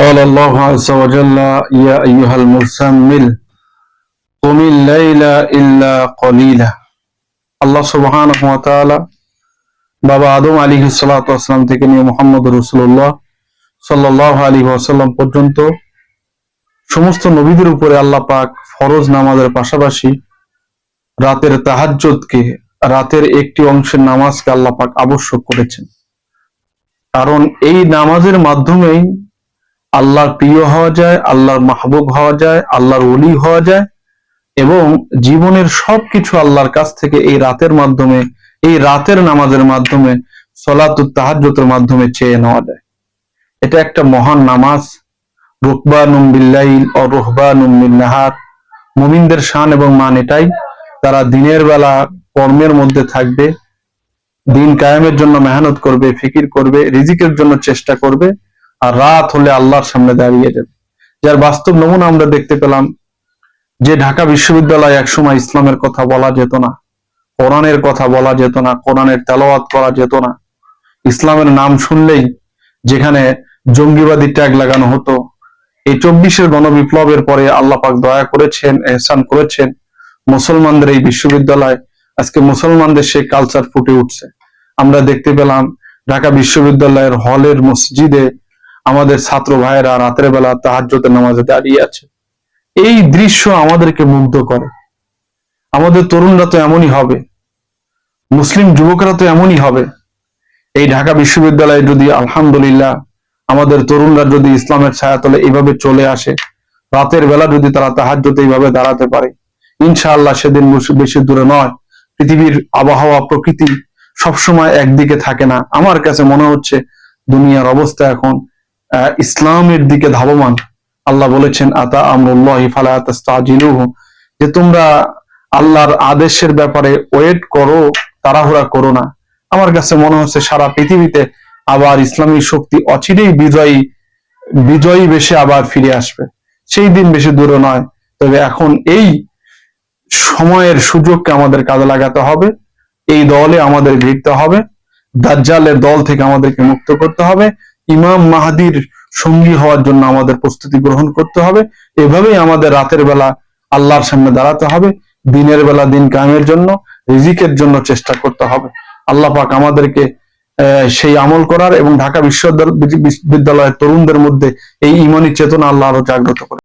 قال الله عز وجل يا أيها المزمل قم الليل إلا قليلا আল্লাহ সুবহানাহু ওয়া তাআলা বাবা আদম আলাইহিস সালাতু ওয়াসসালাম থেকে নিয়ে মুহাম্মদ রাসূলুল্লাহ সাল্লাল্লাহু আলাইহি ওয়াসাল্লাম পর্যন্ত সমস্ত নবীদের উপরে আল্লাহ পাক ফরজ নামাজের পাশাপাশি রাতের তাহাজ্জুদকে রাতের একটি অংশের নামাজকে আল্লাহ পাক আবশ্যক করেছেন কারণ এই নামাজের মাধ্যমেই আল্লাহর প্রিয় হওয়া যায়, আল্লাহর মাহবুব হওয়া যায়, আল্লাহর ওলি হওয়া যায় এবং জীবনের সবকিছু আল্লাহর কাছ থেকে এই রাতের মাধ্যমে, এই রাতের নামাজের মাধ্যমে, সলাতুত তাহাজ্জুতের মাধ্যমে চেয়ে নেওয়া যায়। এটা একটা মহান নামাজ। রুকবানুম বিল্লাইল ও রুহবানুম বিন নাহার মুমিনদের শান এবং মান এটাই। তারা দিনের বেলা কর্মের মধ্যে থাকবে, দিন কায়েমের জন্য মেহনত করবে, ফিকির করবে, রিজিকের জন্য চেষ্টা করবে। আর রাত হলে আল্লাহর সামনে দাঁড়িয়ে যাবে। যার বাস্তব নমুনা আমরা দেখতে পেলাম, যে ঢাকা বিশ্ববিদ্যালয় একসময় ইসলামের কথা বলা যেত না, কোরআনের কথা বলা যেত না, কোরআনের তেলাওয়াত করা যেত না। ইসলামের নাম শুনলেই যেখানে জঙ্গিবাদী ট্যাগ লাগানো হতো, এই চব্বিশের গণবিপ্লবের পরে আল্লাহ পাক দয়া করেছেন, এহসান করেছেন, মুসলমানদের এই বিশ্ববিদ্যালয়, আজকে মুসলমানদের সেই কালচার ফুটে উঠছে। আমরা দেখতে পেলাম ঢাকা বিশ্ববিদ্যালয়ের হলের মসজিদে আমাদের ছাত্র ভাইয়েরা রাতের বেলা তাহাজ্জতের নামাজে দাঁড়িয়ে আছে। এই দৃশ্য আমাদেরকে মুগ্ধ করে। আমাদের তরুণরা তো এমনই হবে। মুসলিম যুবকরা তো এমনই হবে। এই ঢাকা বিশ্ববিদ্যালয়ে যদি আলহামদুলিল্লাহ আমাদের তরুণরা যদি ইসলামের ছায়াতলে এইভাবে চলে আসে, রাতের বেলা যদি তারা তাহাজ্জতে এইভাবে দাঁড়াতে পারে, ইনশাআল্লাহ সেদিন বেশি- দূরে নয়। পৃথিবীর আবহাওয়া, প্রকৃতি সবসময় একদিকে থাকে না। আমার কাছে মনে হচ্ছে দুনিয়ার অবস্থা এখন ইসলামের দিকে ধাবমান। আল্লাহ বলেছেন, আতা আমরুল্লাহি ফালা যে তোমরা আল্লাহর আদেশের ব্যাপারে ওয়েট করো, তাড়াহুড়া করো না। আমার কাছে মনে হচ্ছে সারা পৃথিবীতে আবার ইসলামী শক্তি অচিরেই বিজয়ী বিজয়ী বেশে আবার ফিরে আসবে। সেই দিন বেশি দূরে নয়, তবে এখন এই সময়ের সুযোগকে আমাদের কাজে লাগাতে হবে, এই দলে আমাদের ভিড়তে হবে, দাজ্জালের দল থেকে আমাদেরকে মুক্ত করতে হবে ইমাম মাহাদির সঙ্গী হওয়ার জন্য আমাদের প্রস্তুতি গ্রহণ করতে হবে। এভাবেই আমাদের রাতের বেলা আল্লাহর সামনে দাঁড়াতে হবে। দিনের বেলা দিন কামের জন্য, রিজিকের জন্য চেষ্টা করতে হবে। আল্লাহ পাক আমাদেরকে সেই আমল করার এবং ঢাকা বিশ্ববিদ্যালয় বিশ্ববিদ্যালয়ের তরুণদের মধ্যে এই ইমানি চেতনা আল্লাহ আরও জাগ্রত করে।